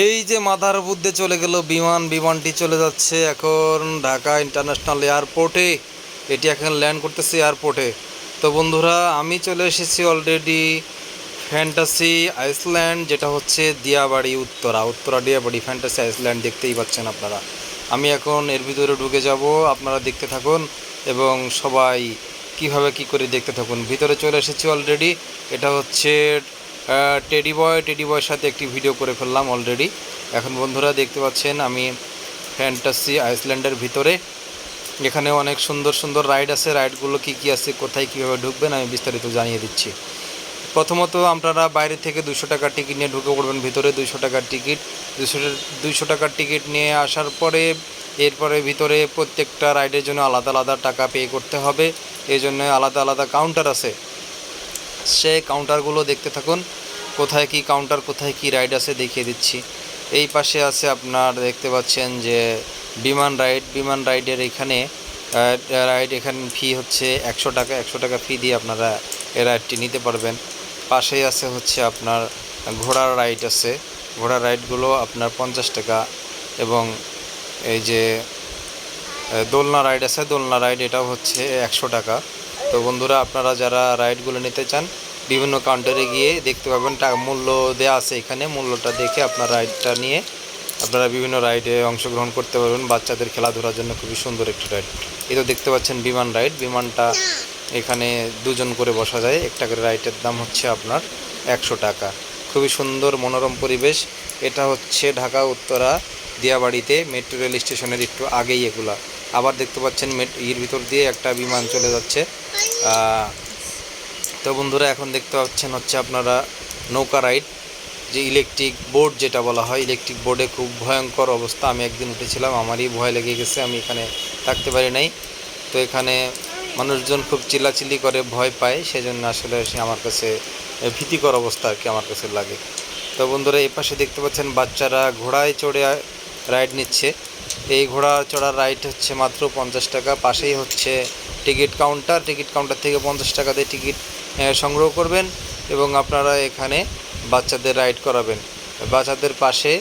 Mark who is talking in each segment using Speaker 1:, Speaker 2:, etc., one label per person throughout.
Speaker 1: এই যে মাথার বুদ্ধে চলে গেল, বিমান, বিমানটি চলে যাচ্ছে এখন ঢাকা ইন্টারন্যাশনাল এয়ারপোর্টে। এটি এখন ল্যান্ড করতেছে এয়ারপোর্টে। তো বন্ধুরা, আমি চলে এসেছি অলরেডি ফ্যান্টাসি আইসল্যান্ড যেটা হচ্ছে দিয়াবাড়ি, উত্তরা। উত্তরা, দিয়াবাড়ি ফ্যান্টাসি আইসল্যান্ড দেখতেই পাচ্ছেন আপনারা। আমি এখন এর ভিতরে ঢুকে যাব, আপনারা দেখতে থাকুন এবং সবাই কীভাবে কি করে দেখতে থাকুন। ভিতরে চলে এসেছি অলরেডি এটা হচ্ছে টেডি বয় টেডি বয়ের সাথে একটি ভিডিও করে ফেললাম অলরেডি এখন বন্ধুরা দেখতে পাচ্ছেন, আমি ফ্যান্টাসি আইসল্যান্ডের ভিতরে। এখানে অনেক সুন্দর সুন্দর রাইড আছে। রাইডগুলো কি কি আছে, কোথায় কীভাবে ঢুকবেন, আমি বিস্তারিত জানিয়ে দিচ্ছি। প্রথমত আপনারা বাইরে থেকে দুশো টাকার টিকিট নিয়ে ঢুকে পড়বেন ভিতরে। দুশো টাকার টিকিট দুশো দুইশো টাকার টিকিট নিয়ে আসার পরে, এরপরে ভিতরে প্রত্যেকটা রাইডের জন্য আলাদা আলাদা টাকা পে করতে হবে। এই জন্য আলাদা আলাদা কাউন্টার আছে। সে কাউন্টারগুলো দেখতে থাকুন। কোথায় কি কাউন্টার কোথায় কি রাইড আছে দেখিয়ে দিচ্ছি। এই পাশে আছে আপনার দেখতে পাচ্ছেন যে বিমান রাইড বিমান রাইডের এখানে রাইড এখানে ফি হচ্ছে একশো টাকা একশো টাকা ফি দিয়ে আপনারা এই রাইডটি নিতে পারবেন। পাশেই আছে হচ্ছে আপনার ঘোড়ার রাইড আছে। ঘোড়ার রাইডগুলো আপনার পঞ্চাশ টাকা এবং এই যে দোলনা রাইড আছে, দোলনা রাইড এটাও হচ্ছে একশো টাকা। তো বন্ধুরা, আপনারা যারা রাইডগুলো নিতে চান, বিভিন্ন কাউন্টারে গিয়ে দেখতে পাবেন টাকা মূল্য দেওয়া আছে এখানে। মূল্যটা দেখে আপনার রাইডটা নিয়ে আপনারা বিভিন্ন রাইডে অংশগ্রহণ করতে পারবেন। বাচ্চাদের খেলাধুলার জন্য খুবই সুন্দর একটি রাইড এই তো দেখতে পাচ্ছেন বিমান রাইড বিমানটা এখানে দুজন করে বসা যায়। একটা করে রাইডের দাম হচ্ছে আপনার একশো টাকা। খুবই সুন্দর মনোরম পরিবেশ। এটা হচ্ছে ঢাকা উত্তরা দিয়াবাড়িতে মেট্রো রেল স্টেশনের একটু আগেই এগুলা। আবার দেখতে পাচ্ছেন মেট ইয়ের ভিতর দিয়ে একটা বিমান চলে যাচ্ছে। তো বন্ধুরা, এখন দেখতে পাচ্ছেন হচ্ছে আপনারা নৌকা রাইড, যে ইলেকট্রিক বোর্ড যেটা বলা হয় ইলেকট্রিক বোর্ডে খুব ভয়ঙ্কর অবস্থা। আমি একদিন উঠেছিলাম, আমারই ভয় লেগে গেছে, আমি এখানে থাকতে পারি নাই। তো এখানে মানুষজন খুব চিল্লাচিল্লি করে, ভয় পায়, সেজন্য আসলে সে আমার কাছে ভীতিকর অবস্থা আর কি আমার কাছে লাগে। তো বন্ধুরা, এই পাশে দেখতে পাচ্ছেন বাচ্চারা ঘোড়ায় চড়ে রাইড নিচ্ছে। এই ঘোড়া চড়ার রাইড হচ্ছে মাত্র পঞ্চাশ টাকা। পাশেই হচ্ছে টিকিট কাউন্টার টিকিট কাউন্টার থেকে পঞ্চাশ টাকা দিয়ে টিকিট সংগ্রহ করবেন এবং আপনারা এখানে বাচ্চাদের রাইড করাবেন। বাচ্চাদের পাশে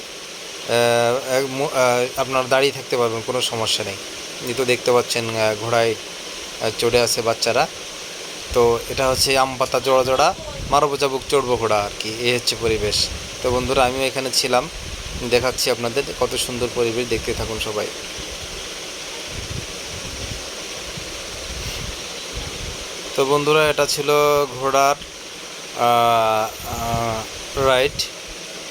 Speaker 1: আপনার দাঁড়িয়ে থাকতে পারবেন, কোনো সমস্যা নেই। তো দেখতে পাচ্ছেন ঘোড়ায় চড়ে আছে বাচ্চারা। তো এটা হচ্ছে আম পাতা জোড়া জোড়া, মারবো চাবুক চড়বো ঘোড়া আর কি। এই হচ্ছে পরিবেশ। তো বন্ধুরা, আমিও এখানে ছিলাম। দেখাচ্ছি আপনাদের কত সুন্দর পরিবেশ দেখতে থাকুন সবাই। তো বন্ধুরা, এটা ছিল ঘোড়ার রাইড।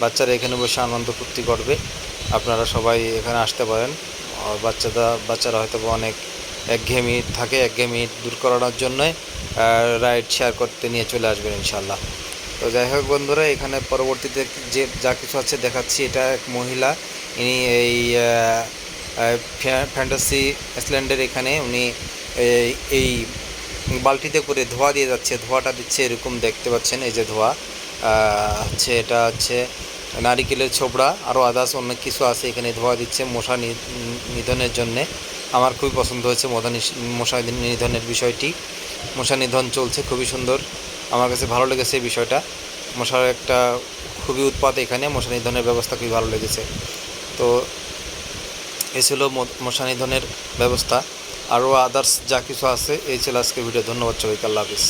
Speaker 1: বাচ্চারা এখানে বসে আনন্দ ফুর্তি করবে। আপনারা সবাই এখানে আসতে পারেন। বাচ্চারা বাচ্চারা হয়তো অনেক একঘেয়েমি থাকে, একঘেয়েমি দূর করানোর জন্য রাইড শেয়ার করতে নিয়ে চলে আসবেন ইনশাল্লাহ তো যাই হোক বন্ধুরা, এখানে পরবর্তীতে যে যা কিছু আছে দেখাচ্ছি, এটা এক মহিলা, ইনি এই ফ্যান্টাসি আইসল্যান্ডের এখানে, উনি এই- বালতিতে করে ধোয়া দিয়ে যাচ্ছে, ধোয়াটা দিচ্ছে, এরকম দেখতে পাচ্ছেন, এই যে ধোয়া হচ্ছে, এটা হচ্ছে নারিকেলের ছোবড়া আরও আদার্স অনেক কিছু আছে এখানে ধোয়া দিচ্ছে মশা নিধনের জন্যে। আমার খুবই পছন্দ হয়েছে মশা নিধনের বিষয়টি। মশা নিধন চলছে, খুবই সুন্দর। আমার কাছে ভালো লেগেছে এই বিষয়টা। মশার একটা খুবই উৎপাত এখানে, মশা নিধনের ব্যবস্থা খুবই ভালো লেগেছে। তো এ ছিল মশা নিধনের ব্যবস্থা। আরও আদার্স যা কিছু আছে, এই ছিল আজকের ভিডিও ধন্যবাদ সবাইকে, আল্লাহ হাফিজ।